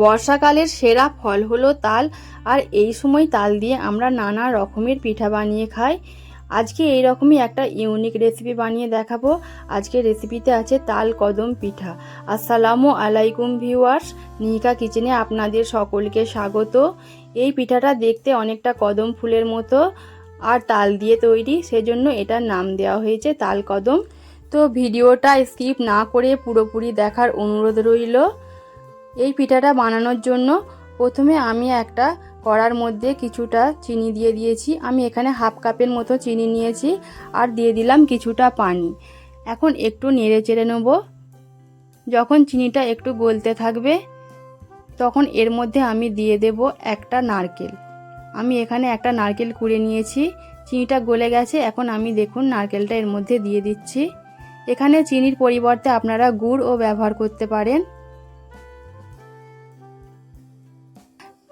বর্ষাকালের সেরা ফল হলো তাল, আর এই সময় তাল দিয়ে আমরা নানা রকমের পিঠা বানিয়ে খাই। আজকে এই রকমই একটা ইউনিক রেসিপি বানিয়ে দেখাবো। আজকে রেসিপিতে আছে তাল কদম পিঠা। আসসালামু আলাইকুম ভিউয়ার্স নিহিকা কিচেনে আপনাদের সকলকে স্বাগত। এই পিঠাটা দেখতে অনেকটা কদম ফুলের মতো, আর তাল দিয়ে তৈরি, সেজন্য এটার নাম দেওয়া হয়েছে তাল কদম। তো ভিডিওটা স্কিপ না করে পুরোপুরি দেখার অনুরোধ রইল। এই পিঠাটা বানানোর জন্য প্রথমে আমি একটা কড়ার মধ্যে কিছুটা চিনি দিয়ে দিয়েছি। আমি এখানে হাফ কাপের মতো চিনি নিয়েছি আর দিয়ে দিলাম কিছুটা পানি। এখন একটু নেড়ে চেড়ে নেব। যখন চিনিটা একটু গলতে থাকবে, তখন এর মধ্যে আমি দিয়ে দেব একটা নারকেল। আমি এখানে একটা নারকেল কুড়ে নিয়েছি। চিনিটা গলে গেছে। এখন আমি দেখুন নারকেলটা এর মধ্যে দিয়ে দিচ্ছি। এখানে চিনির পরিবর্তে আপনারা গুড়ও ব্যবহার করতে পারেন।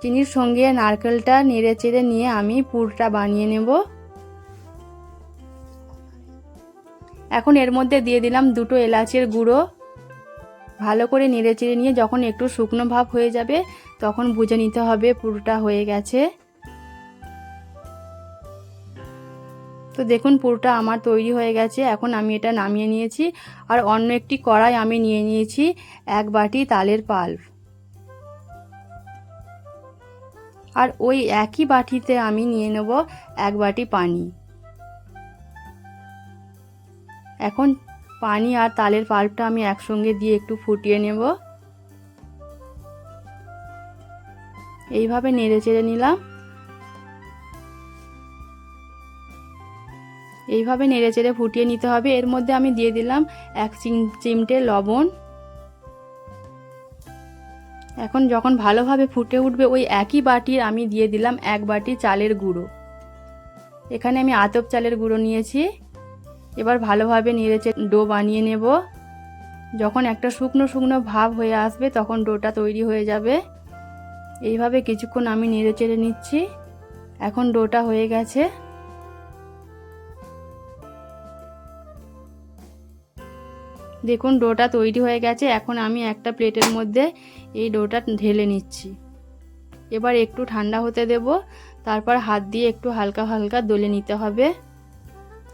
চিনির সঙ্গে নারকেলটা নেড়ে চেড়ে নিয়ে আমি পুরটা বানিয়ে নেব। এখন এর মধ্যে দিয়ে দিলাম দুটো এলাচের গুঁড়ো। ভালো করে নেড়ে চেড়ে নিয়ে যখন একটু শুকনো ভাব হয়ে যাবে, তখন বুঝে নিতে হবে পুরটা হয়ে গেছে। তো দেখুন পুরটা আমার তৈরি হয়ে গেছে, এখন আমি এটা নামিয়ে নিয়েছি। আর অন্য একটি কড়াই আমি নিয়ে নিয়েছি, এক বাটি তালের পাল্প। আর ওই একই বাটিতে আমি নিয়ে নেব এক বাটি পানি। এখন পানি আর তালের পাল্পটা আমি একসঙ্গে দিয়ে একটু ফুটিয়ে নেব। এইভাবে নেড়ে চেড়ে নিলাম। এইভাবে নেড়ে চেড়ে ফুটিয়ে নিতে হবে। এর মধ্যে আমি দিয়ে দিলাম এক চিমটে লবণ। এখন যখন ভালোভাবে ফুটে উঠবে, ওই একই বাটির আমি দিয়ে দিলাম এক বাটি চালের গুঁড়ো। এখানে আমি আতপ চালের গুঁড়ো নিয়েছি। এবার ভালোভাবে নেড়েচে ডো বানিয়ে নেব। যখন একটা শুকনো শুকনো ভাব হয়ে আসবে, তখন ডোটা তৈরি হয়ে যাবে। এইভাবে কিছুক্ষণ আমি নেড়ে চেড়ে নিচ্ছি। এখন ডোটা হয়ে গেছে। দেখুন, ডোটা তৈরি হয়ে গেছে। এখন আমি একটা প্লেটের মধ্যে এই ডোটা ঢেলে নিচ্ছি। এবার একটু ঠান্ডা হতে দেব, তারপর হাত দিয়ে একটু হালকা হালকা দলে নিতে হবে।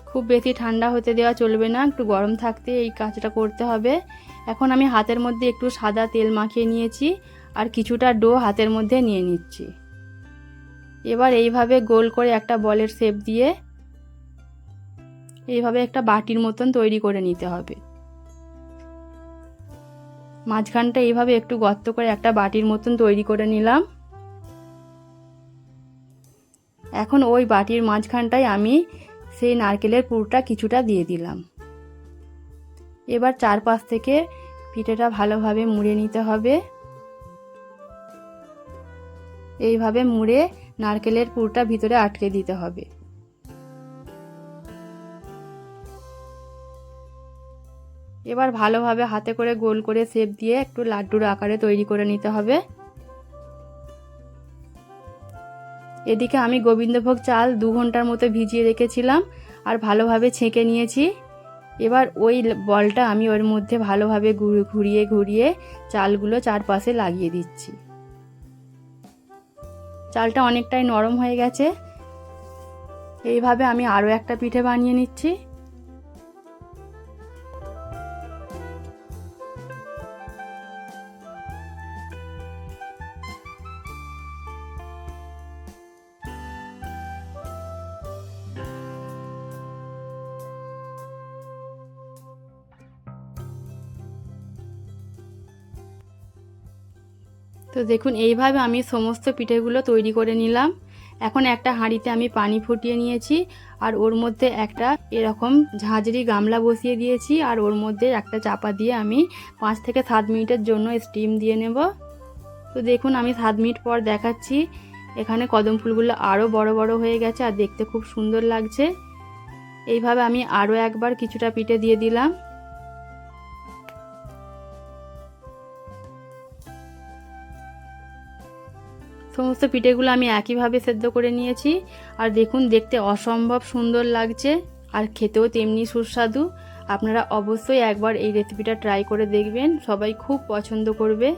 খুব বেশি ঠান্ডা হতে দেওয়া চলবে না, একটু গরম থাকতে এই কাজটা করতে হবে। এখন আমি হাতের মধ্যে একটু সাদা তেল মাখিয়ে নিয়েছি আর কিছুটা ডো হাতের মধ্যে নিয়ে নিচ্ছি। এবার এইভাবে গোল করে একটা বলের শেপ দিয়ে এইভাবে একটা বাটির মতন তৈরি করে নিতে হবে। মাঝখানটা এইভাবে একটু গর্ত করে একটা বাটির মতন তৈরি করে নিলাম। এখন ওই বাটির মাঝখানটায় আমি সেই নারকেলের পুরটা কিছুটা দিয়ে দিলাম। এবার চারপাশ থেকে পিঠেটা ভালোভাবে মুড়ে নিতে হবে। এইভাবে মুড়ে নারকেলের পুরটা ভিতরে আটকে দিতে হবে। এবার ভালোভাবে হাতে করে গোল করে শেপ দিয়ে একটু লাড্ডুর আকারে তৈরি করে নিতে হবে। এদিকে আমি গোবিন্দভোগ চাল দু ঘণ্টার মতো ভিজিয়ে রেখেছিলাম আর ভালোভাবে ছেঁকে নিয়েছি। এবার ওই বলটা আমি ওর মধ্যে ভালোভাবে ঘুরিয়ে ঘুরিয়ে চালগুলো চারপাশে লাগিয়ে দিচ্ছি। চালটা অনেকটাই নরম হয়ে গেছে। এইভাবে আমি আরও একটা পিঠে বানিয়ে নিচ্ছি। তো দেখুন, এইভাবে আমি সমস্ত পিঠেগুলো তৈরি করে নিলাম। এখন একটা হাঁড়িতে আমি পানি ফুটিয়ে নিয়েছি আর ওর মধ্যে একটা এরকম ঝাঁঝরি গামলা বসিয়ে দিয়েছি আর ওর মধ্যে একটা চাপা দিয়ে আমি পাঁচ থেকে সাত মিনিটের জন্য স্টিম দিয়ে নেব। তো দেখুন, আমি সাত মিনিট পর দেখাচ্ছি। এখানে কদম ফুলগুলো আরও বড় বড় হয়ে গেছে আর দেখতে খুব সুন্দর লাগছে। এইভাবে আমি আরও একবার কিছুটা পিঠে দিয়ে দিলাম। সমস্ত পিঠেগুলো আমি একইভাবে সেদ্ধ করে নিয়েছি। আর দেখুন, দেখতে অসম্ভব সুন্দর লাগছে আর খেতেও তেমনি সুস্বাদু। আপনারা অবশ্যই একবার এই রেসিপিটা ট্রাই করে দেখবেন, সবাই খুব পছন্দ করবে।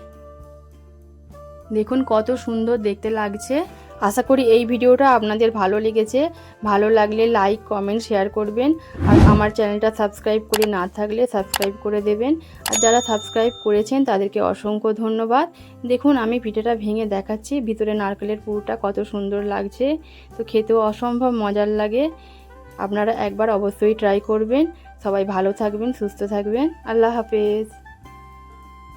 দেখুন, কত সুন্দর দেখতে লাগছে। আশা করি এই ভিডিওটা আপনাদের ভালো লেগেছে। ভালো লাগলে লাইক কমেন্ট শেয়ার করবেন। আর আমার চ্যানেলটা সাবস্ক্রাইব করে না থাকলে সাবস্ক্রাইব করে দেবেন। আর যারা সাবস্ক্রাইব করেছেন, তাদেরকে অসংখ্য ধন্যবাদ। দেখুন, আমি পিঠেটা ভেঙে দেখাচ্ছি। ভিতরে নারকেলের পুরটা কত সুন্দর লাগছে। তো খেতেও অসম্ভব মজার লাগে। আপনারা একবার অবশ্যই ট্রাই করবেন। সবাই ভালো থাকবেন, সুস্থ থাকবেন। আল্লাহ হাফেজ।